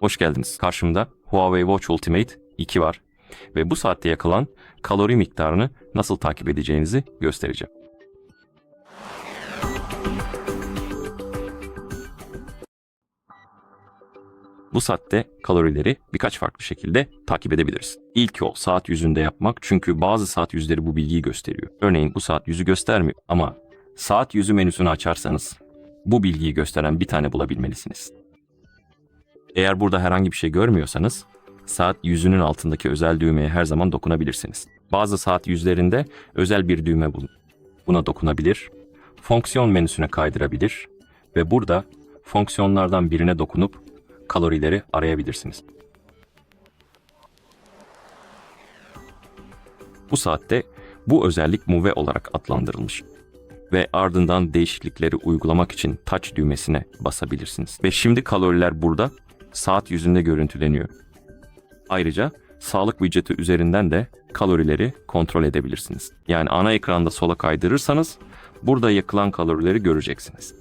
Hoş geldiniz. Karşımda Huawei Watch Ultimate 2 var ve bu saatte yakılan kalori miktarını nasıl takip edeceğinizi göstereceğim. Bu saatte kalorileri birkaç farklı şekilde takip edebiliriz. İlk yol saat yüzünde yapmak çünkü bazı saat yüzleri bu bilgiyi gösteriyor. Örneğin bu saat yüzü göstermiyor ama saat yüzü menüsünü açarsanız bu bilgiyi gösteren bir tane bulabilmelisiniz. Eğer burada herhangi bir şey görmüyorsanız saat yüzünün altındaki özel düğmeye her zaman dokunabilirsiniz. Bazı saat yüzlerinde özel bir düğme bulun. Buna dokunabilir, fonksiyon menüsüne kaydırabilir ve burada fonksiyonlardan birine dokunup kalorileri arayabilirsiniz. Bu saatte bu özellik Move olarak adlandırılmış ve ardından değişiklikleri uygulamak için touch düğmesine basabilirsiniz. Ve şimdi kaloriler burada saat yüzünde görüntüleniyor. Ayrıca sağlık widgeti üzerinden de kalorileri kontrol edebilirsiniz. Yani ana ekranda sola kaydırırsanız burada yakılan kalorileri göreceksiniz.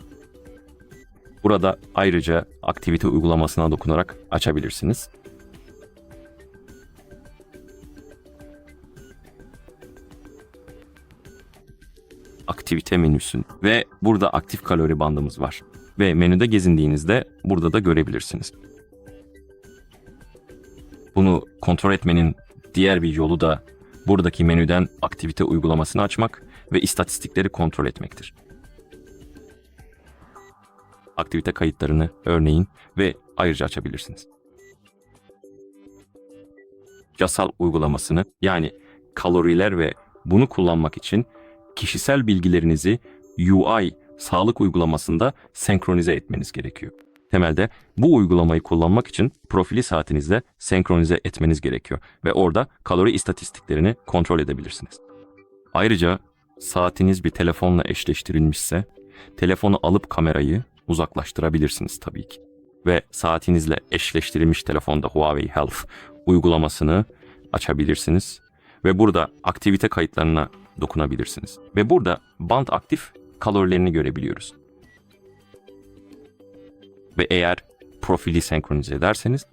Burada ayrıca aktivite uygulamasına dokunarak açabilirsiniz. Aktivite menüsün ve burada aktif kalori bandımız var. Ve menüde gezindiğinizde burada da görebilirsiniz. Bunu kontrol etmenin diğer bir yolu da buradaki menüden aktivite uygulamasını açmak ve istatistikleri kontrol etmektir. Aktivite kayıtlarını örneğin ve ayrıca açabilirsiniz. Yasal uygulamasını yani kaloriler ve bunu kullanmak için kişisel bilgilerinizi UI sağlık uygulamasında senkronize etmeniz gerekiyor. Temelde bu uygulamayı kullanmak için profili saatinizle senkronize etmeniz gerekiyor ve orada kalori istatistiklerini kontrol edebilirsiniz. Ayrıca saatiniz bir telefonla eşleştirilmişse telefonu alıp kamerayı uzaklaştırabilirsiniz tabii ki. Ve saatinizle eşleştirilmiş telefonda Huawei Health uygulamasını açabilirsiniz ve burada aktivite kayıtlarına dokunabilirsiniz. Ve burada band aktif kalorilerini görebiliyoruz. Ve eğer profili senkronize ederseniz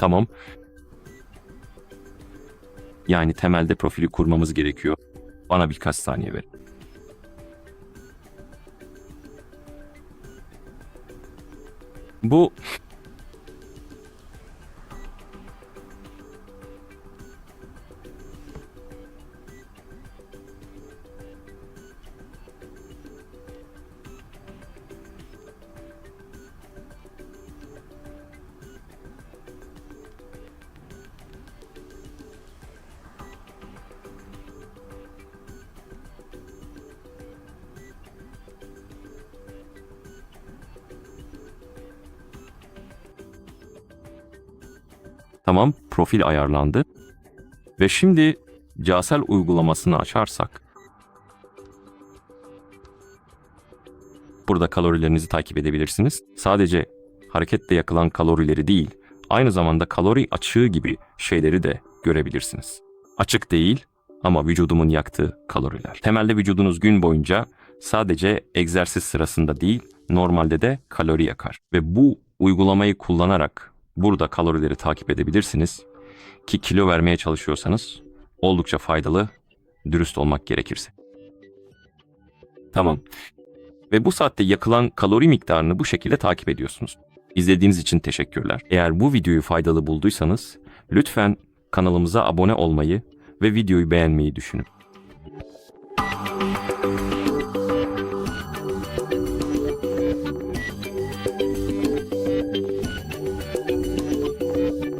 Tamam. Yani temelde profili kurmamız gerekiyor. Bana birkaç saniye verin. Bu Tamam, profil ayarlandı. Ve şimdi Casel uygulamasını açarsak burada kalorilerinizi takip edebilirsiniz. Sadece hareketle yakılan kalorileri değil, aynı zamanda kalori açığı gibi şeyleri de görebilirsiniz. Açık değil ama vücudumun yaktığı kaloriler. Temelde vücudunuz gün boyunca sadece egzersiz sırasında değil, normalde de kalori yakar. Ve bu uygulamayı kullanarak burada kalorileri takip edebilirsiniz ki kilo vermeye çalışıyorsanız oldukça faydalı, dürüst olmak gerekirse. Tamam. Ve bu saatte yakılan kalori miktarını bu şekilde takip ediyorsunuz. İzlediğiniz için teşekkürler. Eğer bu videoyu faydalı bulduysanız lütfen kanalımıza abone olmayı ve videoyu beğenmeyi düşünün.